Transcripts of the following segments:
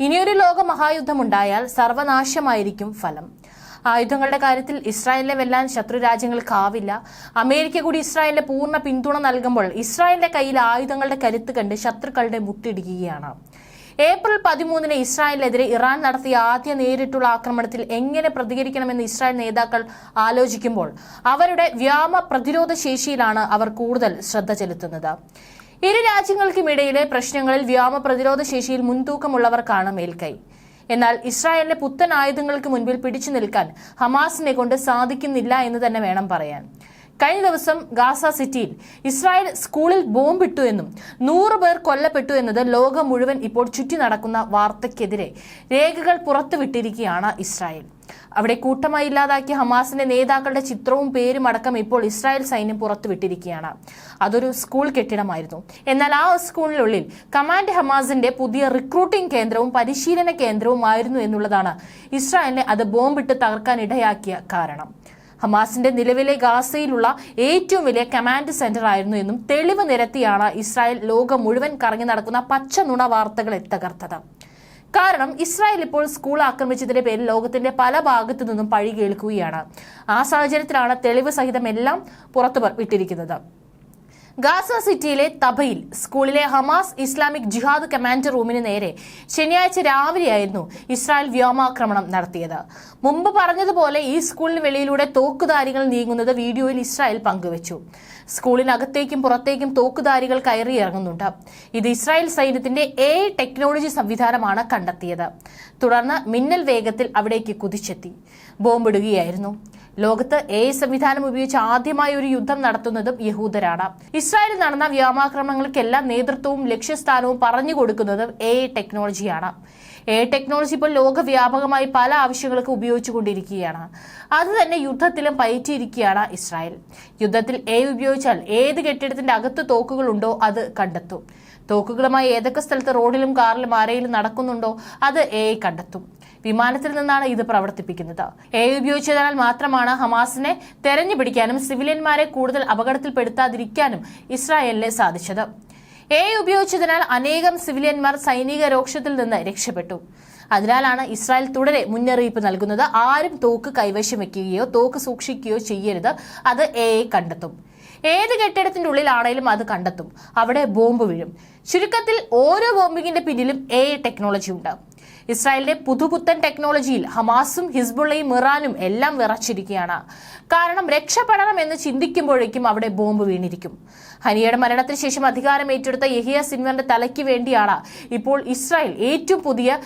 ഇനിയൊരു ലോക മഹായുദ്ധം ഉണ്ടായാൽ സർവനാശമായിരിക്കും ഫലം. ആയുധങ്ങളുടെ കാര്യത്തിൽ ഇസ്രായേലിനെ വെല്ലാൻ ശത്രു രാജ്യങ്ങൾക്കാവില്ല അമേരിക്ക കൂടി ഇസ്രായേലിന്റെ പൂർണ പിന്തുണ നൽകുമ്പോൾ ഇസ്രായേലിന്റെ കയ്യിൽ ആയുധങ്ങളുടെ കരുത്ത് കണ്ട് ശത്രുക്കളുടെ മുട്ടിടിക്കുകയാണ്. ഏപ്രിൽ പതിമൂന്നിന് ഇസ്രായേലിനെതിരെ ഇറാൻ നടത്തിയ ആദ്യ നേരിട്ടുള്ള ആക്രമണത്തിൽ എങ്ങനെ പ്രതികരിക്കണമെന്ന് ഇസ്രായേൽ നേതാക്കൾ ആലോചിക്കുമ്പോൾ അവരുടെ വ്യാമ പ്രതിരോധ ശേഷിയിലാണ് അവർ കൂടുതൽ ശ്രദ്ധ ചെലുത്തുന്നത്. ഇരു രാജ്യങ്ങൾക്കുമിടയിലെ പ്രശ്നങ്ങളിൽ വ്യോമ പ്രതിരോധ ശേഷിയിൽ മുൻതൂക്കമുള്ളവർക്കാണ് മേൽക്കൈ എന്നാൽ ഇസ്രായേലിന്റെ പുത്തൻ ആയുധങ്ങൾക്ക് മുൻപിൽ പിടിച്ചു നിൽക്കാൻ ഹമാസിനെ കൊണ്ട് സാധിക്കുന്നില്ല എന്ന് തന്നെ വേണം പറയാൻ. കഴിഞ്ഞ ദിവസം ഗാസ സിറ്റിയിൽ ഇസ്രായേൽ സ്കൂളിൽ ബോംബിട്ടു എന്നും നൂറ് പേർ കൊല്ലപ്പെട്ടു എന്നത് ലോകം മുഴുവൻ ഇപ്പോൾ ചുറ്റി നടക്കുന്ന വാർത്തയ്ക്കെതിരെ രേഖകൾ പുറത്തുവിട്ടിരിക്കുകയാണ് ഇസ്രായേൽ. അവിടെ കൂട്ടമായി ഇല്ലാതാക്കിയ ഹമാസിന്റെ നേതാക്കളുടെ ചിത്രവും പേരും അടക്കം ഇപ്പോൾ ഇസ്രായേൽ സൈന്യം പുറത്തുവിട്ടിരിക്കുകയാണ്. അതൊരു സ്കൂൾ കെട്ടിടമായിരുന്നു. എന്നാൽ ആ സ്കൂളിനുള്ളിൽ കമാൻഡ് ഹമാസിന്റെ പുതിയ റിക്രൂട്ടിംഗ് കേന്ദ്രവും പരിശീലന കേന്ദ്രവുമായിരുന്നു എന്നുള്ളതാണ് ഇസ്രായേലിനെ അത് ബോംബിട്ട് തകർക്കാൻ ഇടയാക്കിയ കാരണം. ഹമാസിന്റെ നിലവിലെ ഗാസയിലുള്ള ഏറ്റവും വലിയ കമാൻഡ് സെന്റർ ആയിരുന്നു എന്നും തെളിവ് നിരത്തിയാണ് ഇസ്രായേൽ ലോകം മുഴുവൻ കറങ്ങി നടക്കുന്ന പച്ച നുണ വാർത്തകളെ തകർത്തത്. കാരണം ഇസ്രായേൽ ഇപ്പോൾ സ്കൂൾ ആക്രമിച്ചതിന്റെ പേരിൽ ലോകത്തിന്റെ പല ഭാഗത്തു നിന്നും പഴി കേൾക്കുകയാണ്. ആ സാഹചര്യത്തിലാണ് തെളിവ് സഹിതം എല്ലാം പുറത്തു വിട്ടിരിക്കുന്നത്. ഗാസ സിറ്റിയിലെ തബയിൽ സ്കൂളിലെ ഹമാസ് ഇസ്ലാമിക് ജിഹാദ് കമാൻഡർ റൂമിന് നേരെ ശനിയാഴ്ച രാവിലെയായിരുന്നു ഇസ്രായേൽ വ്യോമാക്രമണം നടത്തിയത്. മുമ്പ് പറഞ്ഞതുപോലെ ഈ സ്കൂളിന് വെളിയിലൂടെ തോക്കുധാരികൾ നീങ്ങുന്നത് വീഡിയോയിൽ ഇസ്രായേൽ പങ്കുവച്ചു. സ്കൂളിനകത്തേക്കും പുറത്തേക്കും തോക്കുധാരികൾ കയറി ഇറങ്ങുന്നുണ്ട്. ഇത് ഇസ്രായേൽ സൈന്യത്തിന്റെ എ ടെക്നോളജി സംവിധാനമാണ് കണ്ടെത്തിയത്. തുടർന്ന് മിന്നൽ വേഗത്തിൽ അവിടേക്ക് കുതിച്ചെത്തി. ബോംബിടുകയായിരുന്നു. ലോകത്ത് എ സംവിധാനം ഉപയോഗിച്ച് ആദ്യമായി ഒരു യുദ്ധം നടത്തുന്നതും യഹൂദരാണ്. ഇസ്രായേലിൽ നടന്ന വ്യോമാക്രമണങ്ങൾക്കെല്ലാം നേതൃത്വവും ലക്ഷ്യസ്ഥാനവും പറഞ്ഞു കൊടുക്കുന്നതും എ ടെക്നോളജിയാണ്. എ ടെക്നോളജി ഇപ്പോൾ ലോകവ്യാപകമായി പല ആവശ്യങ്ങൾക്ക് ഉപയോഗിച്ചുകൊണ്ടിരിക്കുകയാണ് അത് തന്നെ യുദ്ധത്തിലും പയറ്റിയിരിക്കുകയാണ് ഇസ്രായേൽ. യുദ്ധത്തിൽ എ ഉപയോഗിച്ചാൽ ഏത് കെട്ടിടത്തിന്റെ അകത്ത് തോക്കുകളുണ്ടോ അത് കണ്ടെത്തും. തോക്കുകളുമായി ഏതൊക്കെ സ്ഥലത്ത് റോഡിലും കാറിലും ആരെങ്കിലും നടക്കുന്നുണ്ടോ അത് എ കണ്ടെത്തും. വിമാനത്തിൽ നിന്നാണ് ഇത് പ്രവർത്തിപ്പിക്കുന്നത്. എ ഉപയോഗിച്ചതിനാൽ മാത്രമാണ് ഹമാസിനെ തെരഞ്ഞു പിടിക്കാനും സിവിലിയന്മാരെ കൂടുതൽ അപകടത്തിൽപ്പെടുത്താതിരിക്കാനും ഇസ്രായേലിന് സാധിച്ചത്. എ ഉപയോഗിച്ചതിനാൽ അനേകം സിവിലിയന്മാർ സൈനിക രോക്ഷത്തിൽ നിന്ന് രക്ഷപ്പെട്ടു. അതിനാലാണ് ഇസ്രായേൽ തുടരെ മുന്നറിയിപ്പ് നൽകുന്നത്. ആരും തോക്ക് കൈവശം വയ്ക്കുകയോ തോക്ക് സൂക്ഷിക്കുകയോ ചെയ്യരുത്. അത് എ കണ്ടെത്തും. ഏത് കെട്ടിടത്തിന്റെ ഉള്ളിലാണേലും അത് കണ്ടെത്തും. അവിടെ ബോംബ് വീഴും. ചുരുക്കത്തിൽ ഓരോ ബോംബിങ്ങിന്റെ പിന്നിലും എ ടെക്നോളജി ഉണ്ട്. ഇസ്രായേലിന്റെ പുതുപുത്തൻ ടെക്നോളജിയിൽ ഹമാസും ഹിസ്ബുള്ളയും ഇറാനും എല്ലാം വിറച്ചിരിക്കുകയാണ്. കാരണം രക്ഷപ്പെടണം എന്ന് ചിന്തിക്കുമ്പോഴേക്കും അവിടെ ബോംബ് വീണിരിക്കും. ഹനിയയുടെ മരണത്തിന് ശേഷം അധികാരം ഏറ്റെടുത്ത യഹിയ സിൻവറിന്റെ തലയ്ക്ക് വേണ്ടിയാണ് ഇപ്പോൾ ഇസ്രായേൽ ഏറ്റവും പുതിയ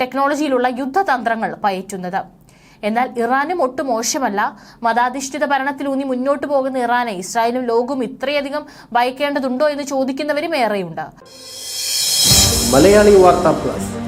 ടെക്നോളജിയിലുള്ള യുദ്ധതന്ത്രങ്ങൾ പയറ്റുന്നത്. എന്നാൽ ഇറാനും ഒട്ടും മോശമല്ല. മതാധിഷ്ഠിത ഭരണത്തിലൂന്നി മുന്നോട്ട് പോകുന്ന ഇറാനെ ഇസ്രായേലും ലോകവും ഇത്രയധികം ഭയക്കേണ്ടതുണ്ടോ എന്ന് ചോദിക്കുന്നവരും ഏറെയുണ്ട്. Malayali Vartha plus.